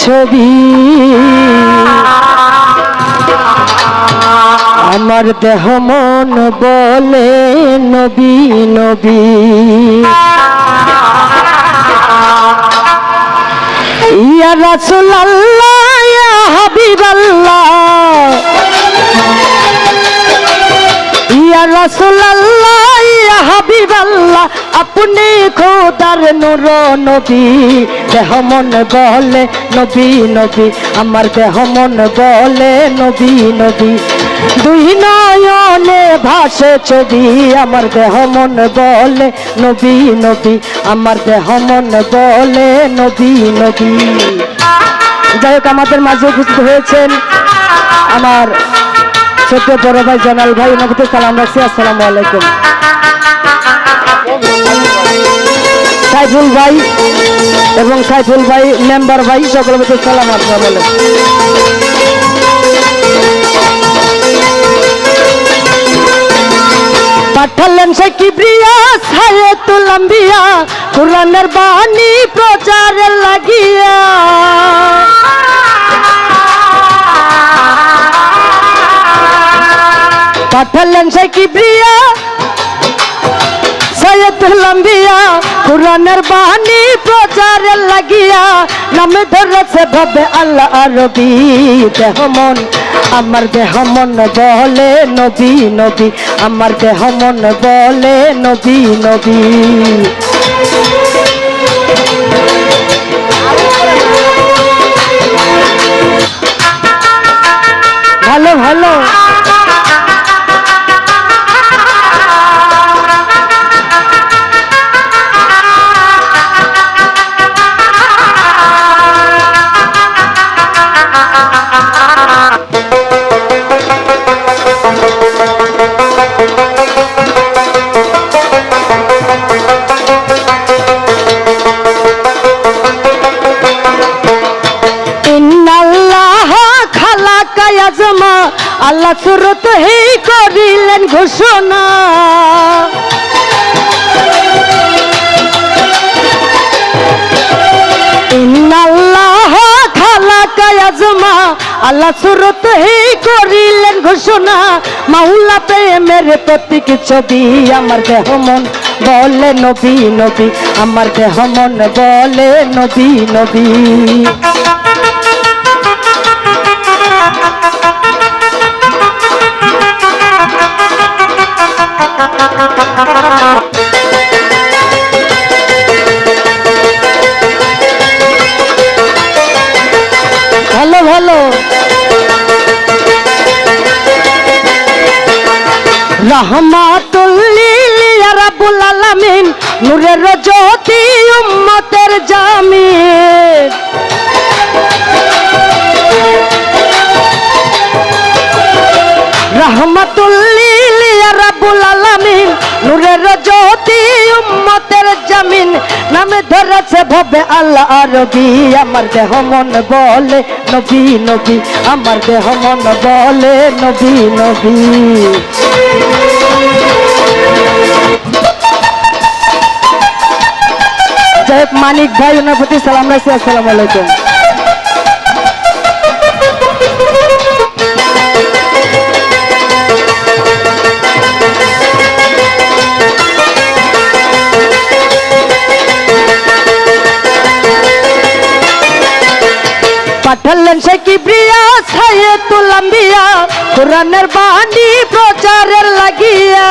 ছবি। আমার দেহ মন বলে নবী নবী। ইয়া ইয়া হাবিবাল্লাহ। ইয়া রাসূলুল্লাহ ইয়া হাবিবাল্লাহ। আপনি খোদার নূর নবী দেহ মন বলে নবী নবী আমার দেহ মন বলে নবী নবী দুই নয়নে ভাসে ছবি আমার দেহ মন বলে নবী নবী আমার দেহ মন বলে নবী নবী যাই হোক, আমাদের মাঝে উপস্থিত হয়েছেন আমার ছোট্ট বড় ভাই জানাল ভাই নবীতে সালাম রাখছি। আসসালামু আলাইকুম। সাইফুল ভাই এবং সাইফুল ভাই মেম্বার ভাই, সকল মধ্যে সালাম আসসালামু আলাইকুম। পাঠালেন সে কিবরিয়া সায়েতুল আম্বিয়া, কোরআনের বাণী প্রচারে লাগিয়া। পাঠালেন সে কিবরিয়া সৈয়দুল আম্বিয়া কোরআনের বাণী প্রচারে লাগিয়া নামে ধরেছে ভাবে আল্লাহ আরবি দেহ মন, আমার দেহ মন বলে নবী নবী। আমার দেহ মন বলে নবী নবী। আল্লাহ সুরত হে করিলেন ঘোষণা। আল্লাহ সুরত হে করিলেন ঘোষণা। মাওলা প্রেমের প্রতীক ছবি আমার দেহ মন বলে নবী নবী। আমার দেহ মন বলে নবী নবী। ভালো ভালো রহমাতুল্লিল রাব্বুল আলামিন নূরের জ্যোতি উম্মতের জামিন নামে ধরেছে ভবে আল্লাহ আরবি আমার দেহ মন বলে নবী নবী। আমার দেহ মন বলে নবী নবী। মানিক ভাই, ওনার সালাম রাখছি। আসসালামু আলাইকুম। কোরআনের বাণী প্রচারের লাগিয়া।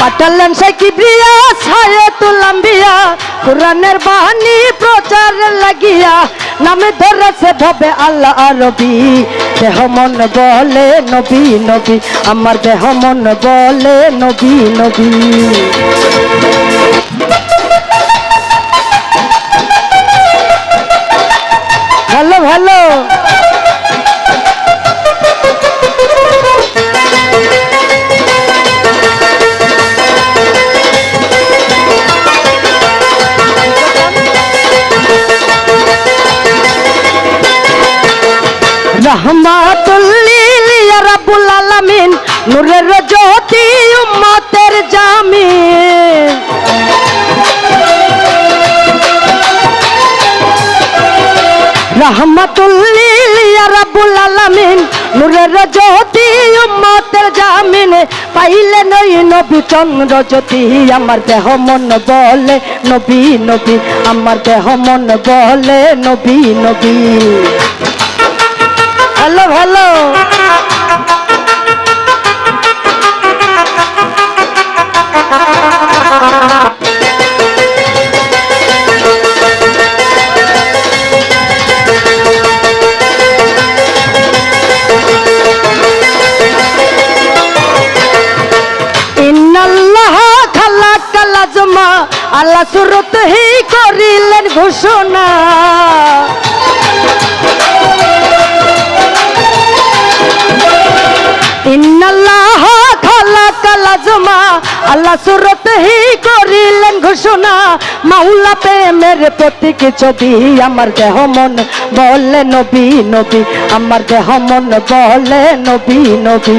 পাঠালেন সে কিবরিয়া সাইয়েতুল আম্বিয়া। কোরআনের বাণী প্রচারের লাগিয়া নামে ধরেছে ভবে আল্লাহ আরবি। দেহ মন বলে নবী নবী। আমার দেহ মন বলে নবী নবী। ভালো। রহমাতুল্লিল রাব্বুল আলামিন, নূরের জ্যোতি উম্মতের জামিন পাইলে নই নবী চন্দ্র জ্যোতি। আমার দেহ মন বলে নবী নবী। আমার দেহ মন বলে নবী নবী। হ্যালো হ্যালো আল্লাহ সুরত হি করিলেন ঘোষণা। ইন্নাল্লাহ খালাকাল আজমা, আল্লাহ সুরত হি করিলেন ঘোষণা। মাওলা প্রেমের প্রতীক ছবি আমার দেহ মন বলে নবী নবী। আমার দেহ মন বলে নবী নবী।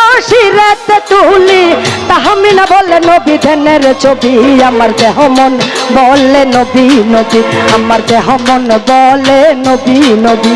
নবী ধ্যানের ছবি, আমার দেহ মন বলে নবী নবী আমার দেহ মন বলে নবী নবী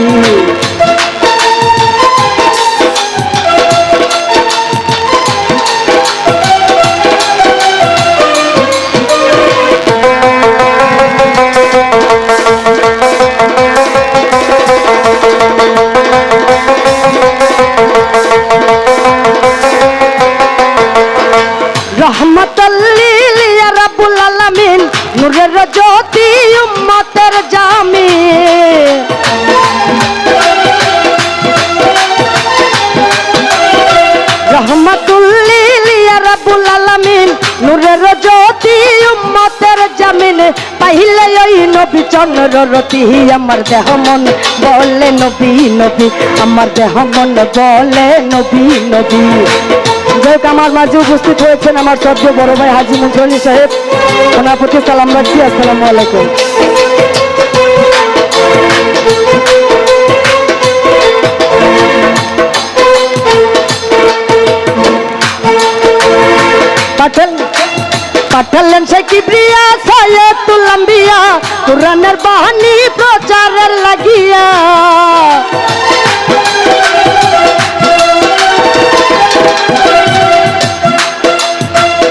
নবী চন্দ্র রতি, আমার দেহ মন বলে নবী নবী, আমার দেহ মন বলে নবী নবী। যাই আমার মাঝে উপস্থিত হয়েছেন আমার সদ্য বড় ভাই হাজি মুন্সি সাহেব। ওনার প্রতি সালাম রাখছি, আসসালামু আলাইকুম। পাঠান পাঠালেন সে কিবরিয়া সায়েতুল আম্বিয়া। কোরআনের বাহানি প্রচারের লাগিয়া।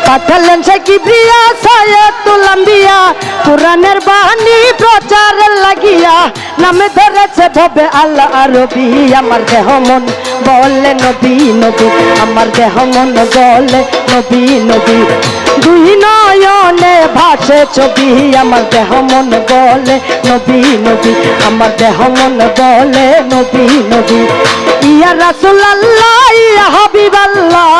পাঠালেন সে কিবরিয়া সায়েতুল আম্বিয়া কোরআনের বাহানি প্রচারের লাগিয়া। নামে ধরেছে ভবে আল্লাহ আরবি আমার দেহ মন বলে নবী নবী। আমার দেহ মন বলে নবী নবী। দুই নয়নে ভাসে ছবি, আমার দেহ মন বলে, নবী নবী, আমার দেহ মন বলে, নবী নবী। ইয়া রাসূলুল্লাহ, ইয়া হাবিবাল্লাহ।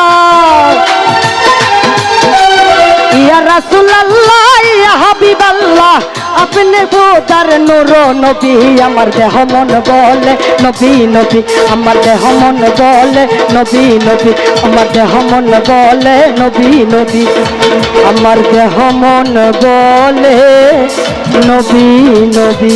ইয়া রাসূলুল্লাহ, ইয়া হাবিবাল্লাহ। আপনি বোধার নূর নবী আমার দেহ মন বলে নবী নবী আমার দেহ মন বলে নবী নবী আমার দেহ মন বলে নবী নবী আমার দেহ মন বলে নবী নবী